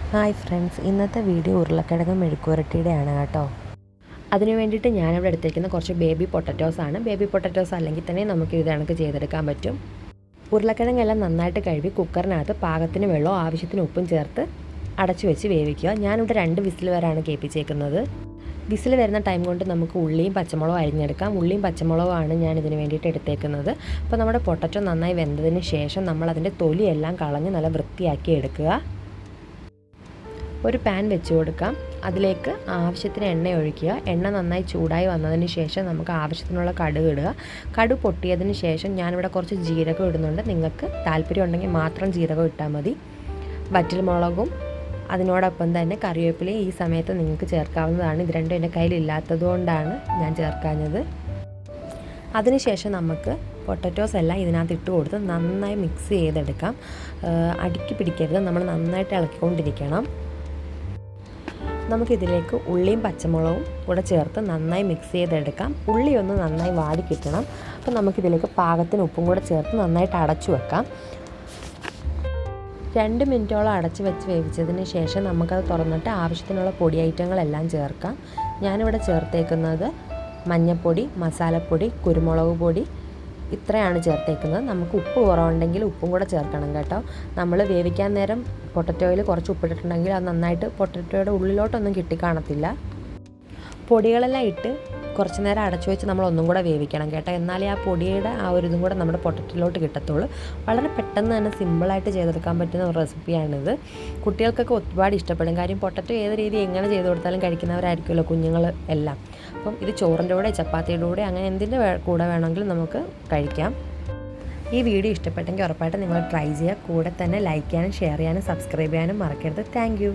Hi friends ഇന്നത്തെ video ഉരുളക്കിഴങ്ങ് മെഴുക്കുവരട്ടിയുടെയാണ് കേട്ടോ. അതിന് വേണ്ടിയിട്ട് ഞാനിവിടെ എടുത്തേക്കുന്ന കുറച്ച് ബേബി പൊട്ടറ്റോസ് ആണ്. ബേബി പൊട്ടറ്റോസ് അല്ലെങ്കിൽ തന്നെ നമുക്ക് ഇത് കണക്ക് ചെയ്തെടുക്കാൻ പറ്റും. ഉരുളക്കിഴങ്ങെല്ലാം നന്നായിട്ട് കഴുകി കുക്കറിനകത്ത് പാകത്തിന് വെള്ളവും ആവശ്യത്തിന് ഉപ്പും ചേർത്ത് അടച്ചു വെച്ച് വേവിക്കുക. ഞാനിവിടെ രണ്ട് വിസിൽ വരെയാണ് കേൾപ്പിച്ചേക്കുന്നത്. വിസിൽ വരുന്ന ടൈം കൊണ്ട് നമുക്ക് ഉള്ളിയും പച്ചമുളകും അരിഞ്ഞെടുക്കാം. ഉള്ളിയും പച്ചമുളകുമാണ് ഞാൻ ഇതിന് വേണ്ടിയിട്ട് എടുത്തേക്കുന്നത്. അപ്പോൾ നമ്മുടെ പൊട്ടറ്റോ നന്നായി വെന്തതിന് ശേഷം നമ്മൾ അതിന്റെ തൊലിയെല്ലാം കളഞ്ഞ് നല്ല വൃത്തിയാക്കി എടുക്കുക. ഒരു പാൻ വെച്ച് കൊടുക്കാം. അതിലേക്ക് ആവശ്യത്തിന് എണ്ണ ഒഴിക്കുക. എണ്ണ നന്നായി ചൂടായി വന്നതിന് ശേഷം നമുക്ക് ആവശ്യത്തിനുള്ള കടുക് ഇടുക. കടുക് പൊട്ടിയതിന് ശേഷം ഞാനിവിടെ കുറച്ച് ജീരകം ഇടുന്നുണ്ട്. നിങ്ങൾക്ക് താല്പര്യം ഉണ്ടെങ്കിൽ മാത്രം ജീരകം ഇട്ടാൽ മതി. വറ്റൽമുളകും അതിനോടൊപ്പം തന്നെ കറിവേപ്പിലയും ഈ സമയത്ത് നിങ്ങൾക്ക് ചേർക്കാവുന്നതാണ്. ഇത് രണ്ടും എന്റെ കയ്യിൽ ഇല്ലാത്തതുകൊണ്ടാണ് ഞാൻ ചേർക്കാഞ്ഞത്. അതിനുശേഷം നമുക്ക് പൊട്ടറ്റോസ് എല്ലാം ഇതിനകത്ത് ഇട്ട് കൊടുത്ത് നന്നായി മിക്സ് ചെയ്തെടുക്കാം. അടുക്കി പിടിക്കരുത്. നമ്മൾ നന്നായിട്ട് ഇളക്കിക്കൊണ്ടിരിക്കണം. നമുക്കിതിലേക്ക് ഉള്ളിയും പച്ചമുളകും കൂടെ ചേർത്ത് നന്നായി മിക്സ് ചെയ്തെടുക്കാം. ഉള്ളി ഒന്ന് നന്നായി വാടി കിട്ടണം. അപ്പോൾ നമുക്കിതിലേക്ക് പാകത്തിന് ഉപ്പും കൂടെ ചേർത്ത് നന്നായിട്ട് അടച്ചു വെക്കാം. രണ്ട് മിനിറ്റോളം അടച്ച് വെച്ച് വേവിച്ചതിന് ശേഷം നമുക്കത് തുറന്നിട്ട് ആവശ്യത്തിനുള്ള പൊടി ഐറ്റങ്ങളെല്ലാം ചേർക്കാം. ഞാനിവിടെ ചേർത്തേക്കുന്നത് മഞ്ഞൾപ്പൊടി മസാലപ്പൊടി കുരുമുളക് പൊടി ഇത്രയാണ് ചേർത്തേക്കുന്നത്. നമുക്ക് ഉപ്പ് കുറവുണ്ടെങ്കിൽ ഉപ്പും കൂടെ ചേർക്കണം കേട്ടോ. നമ്മൾ വേവിക്കാൻ നേരം പൊട്ടറ്റോയിൽ കുറച്ച് ഉപ്പിട്ടിട്ടുണ്ടെങ്കിൽ അത് നന്നായിട്ട് പൊട്ടറ്റോയുടെ ഉള്ളിലോട്ടൊന്നും കിട്ടിക്കാണത്തില്ല. പൊടികളെല്ലാം ഇട്ട് കുറച്ച് നേരം അടച്ചു വെച്ച് നമ്മൾ ഒന്നും കൂടെ വേവിക്കണം കേട്ടോ. എന്നാലേ ആ പൊടിയുടെ ആ ഒരു ഇതും കൂടെ നമ്മുടെ പൊട്ടറ്റിലോട്ട് കിട്ടത്തുള്ളൂ. വളരെ പെട്ടെന്ന് തന്നെ സിമ്പിളായിട്ട് ചെയ്തെടുക്കാൻ പറ്റുന്ന ഒരു റെസിപ്പിയാണിത് കുട്ടികൾക്കൊക്കെ ഒരുപാട് ഇഷ്ടപ്പെടും. കാര്യം പൊട്ടറ്റോ ഏത് രീതി എങ്ങനെ ചെയ്ത് കൊടുത്താലും കഴിക്കുന്നവരായിരിക്കുമല്ലോ കുഞ്ഞുങ്ങൾ എല്ലാം. അപ്പം ഇത് ചോറിന്റെ കൂടെ ചപ്പാത്തിയുടെ കൂടെ അങ്ങനെ എന്തിന്റെ കൂടെ വേണമെങ്കിലും നമുക്ക് കഴിക്കാം. ഈ വീഡിയോ ഇഷ്ടപ്പെട്ടെങ്കിൽ ഉറപ്പായിട്ടും നിങ്ങൾ ട്രൈ ചെയ്യുക. കൂടെ തന്നെ ലൈക്ക് ചെയ്യാനും ഷെയർ ചെയ്യാനും സബ്സ്ക്രൈബ് ചെയ്യാനും മറക്കരുത്. താങ്ക്